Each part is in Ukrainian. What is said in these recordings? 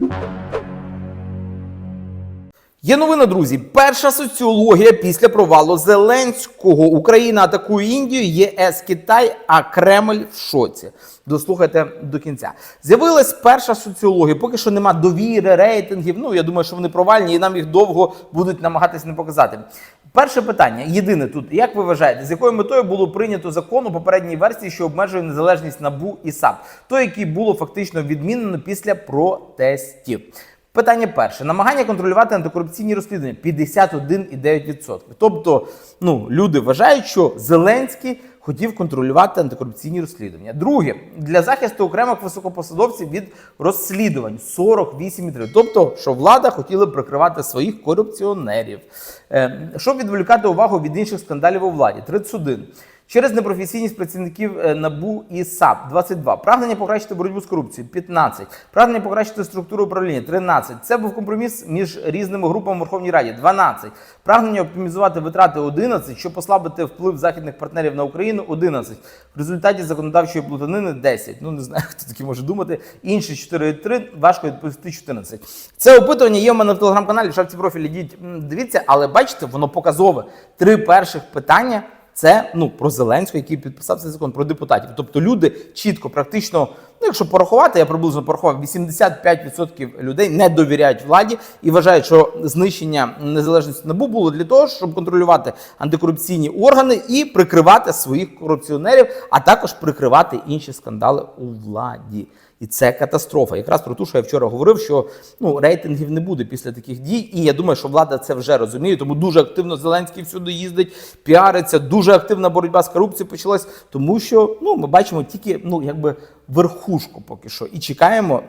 Música Є новина, друзі. Перша соціологія після провалу Зеленського. Україна атакує Індію, ЄС Китай, а Кремль в шоці. Дослухайте до кінця. З'явилась перша соціологія. Поки що нема довіри, рейтингів. Ну я думаю, що вони провальні, і нам їх довго будуть намагатись не показати. Перше питання, єдине тут, як ви вважаєте, з якою метою було прийнято закон у попередній версії, що обмежує незалежність НАБУ і САП, той, який було фактично відмінено після протестів. Питання перше: намагання контролювати антикорупційні розслідування 51,9%. Тобто, ну люди вважають, що Зеленський хотів контролювати антикорупційні розслідування. Друге, для захисту окремих високопосадовців від розслідувань 48,3%. Тобто, що влада хотіла прикривати своїх корупціонерів, Е, щоб відволікати увагу від інших скандалів у владі 31%. Через непрофесійність працівників е, НАБУ і САП 22. Прагнення покращити боротьбу з корупцією 15. Прагнення покращити структуру управління 13. Це був компроміс між різними групами в Верховній Раді 12. Прагнення оптимізувати витрати 11, щоб послабити вплив західних партнерів на Україну 11. В результаті законодавчої плутанини 10. Ну не знаю, хто таки може думати. Інші 4,3, важко відповісти 14. Це опитування є в мене в телеграм-каналі. В шапці профілі йдіть, дивіться, але бачите, воно показове. Три перших питання. Це ну про Зеленського, який підписав цей закон про депутатів. Тобто люди чітко, практично, ну якщо порахувати, я приблизно порахував, 85% людей не довіряють владі і вважають, що знищення незалежності НАБУ було для того, щоб контролювати антикорупційні органи і прикривати своїх корупціонерів, а також прикривати інші скандали у владі. І це катастрофа. Якраз про те, що я вчора говорив, що ну рейтингів не буде після таких дій. І я думаю, що влада це вже розуміє. Тому дуже активно Зеленський всюди їздить, піариться. Дуже активна боротьба з корупцією почалась, тому що ну ми бачимо тільки ну якби верхушку поки що, і чекаємо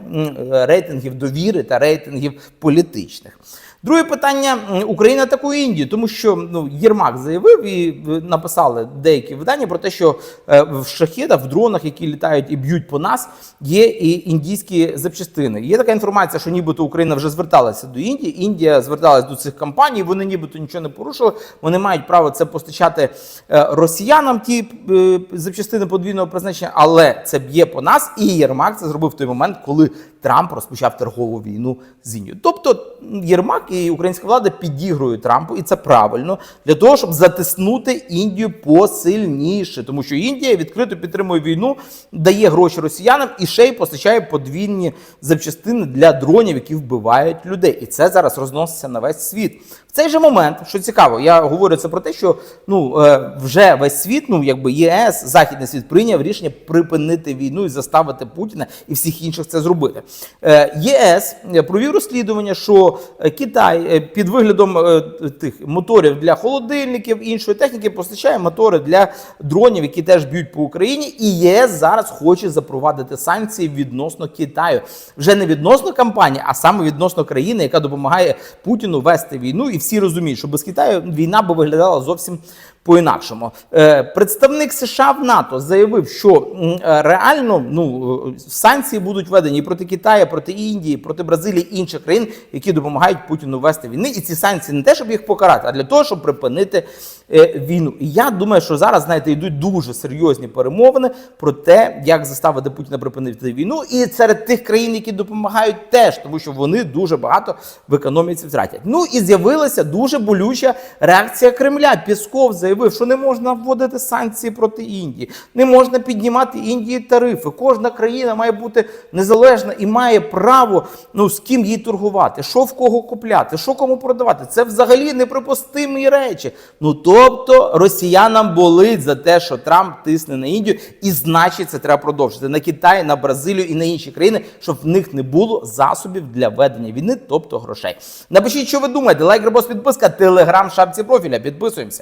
рейтингів довіри та рейтингів політичних. Друге питання: Україна атакує Індію, тому що ну Єрмак заявив і е, написали деякі видання про те, що е, в шахедах, в дронах, які літають і б'ють по нас, є і індійські запчастини. Є така інформація, що нібито Україна вже зверталася до Індії. Індія зверталася до цих компаній. Вони нібито нічого не порушили. Вони мають право це постачати е, росіянам. Ті е, запчастини подвійного призначення, але це б'є по нас. І Єрмак це зробив в той момент, коли Трамп розпочав торгову війну з Індією. Тобто Єрмак і українська влада підігрують Трампу, і це правильно для того, щоб затиснути Індію посильніше, тому що Індія відкрито підтримує війну, дає гроші росіянам і ще й постачає подвійні запчастини для дронів, які вбивають людей. І це зараз розноситься на весь світ. В цей же момент, що цікаво, я говорю це про те, що ну е, вже весь світ, ну якби ЄС, західний світ прийняв рішення припинити війну і заставити Путіна і всіх інших це зробити. Е, ЄС провів розслідування, що е, Китай е, під виглядом е, тих моторів для холодильників іншої техніки постачає мотори для дронів, які теж б'ють по Україні. І ЄС зараз хоче запровадити санкції відносно Китаю. Вже не відносно компанії, а саме відносно країни, яка допомагає Путіну вести війну. І всі розуміють, що без Китаю війна би виглядала зовсім по-інакшому. Е, Представник США в НАТО заявив, що е, реально ну е, санкції будуть введені проти Китаю, проти Індії, проти Бразилії інших країн, які допомагають Путіну вести війни. І ці санкції не те, щоб їх покарати, а для того, щоб припинити війну. І я думаю, що зараз знаєте йдуть дуже серйозні перемовини про те, як заставити Путіна припинити війну, і серед тих країн, які допомагають, теж тому, що вони дуже багато в економіці втратять. Ну і з'явилася дуже болюча реакція Кремля. Пісков заявив, що не можна вводити санкції проти Індії, не можна піднімати Індії тарифи. Кожна країна має бути незалежна і має право ну з ким їй торгувати, що в кого купляти, що кому продавати. Це взагалі неприпустимі речі. Ну тобто росіянам болить за те, що Трамп тисне на Індію, і значить це треба продовжити на Китай, на Бразилію і на інші країни, щоб в них не було засобів для ведення війни, тобто грошей. Напишіть, що ви думаєте. Лайк, репост, підписка, телеграм, шапці профіля. Підписуємося.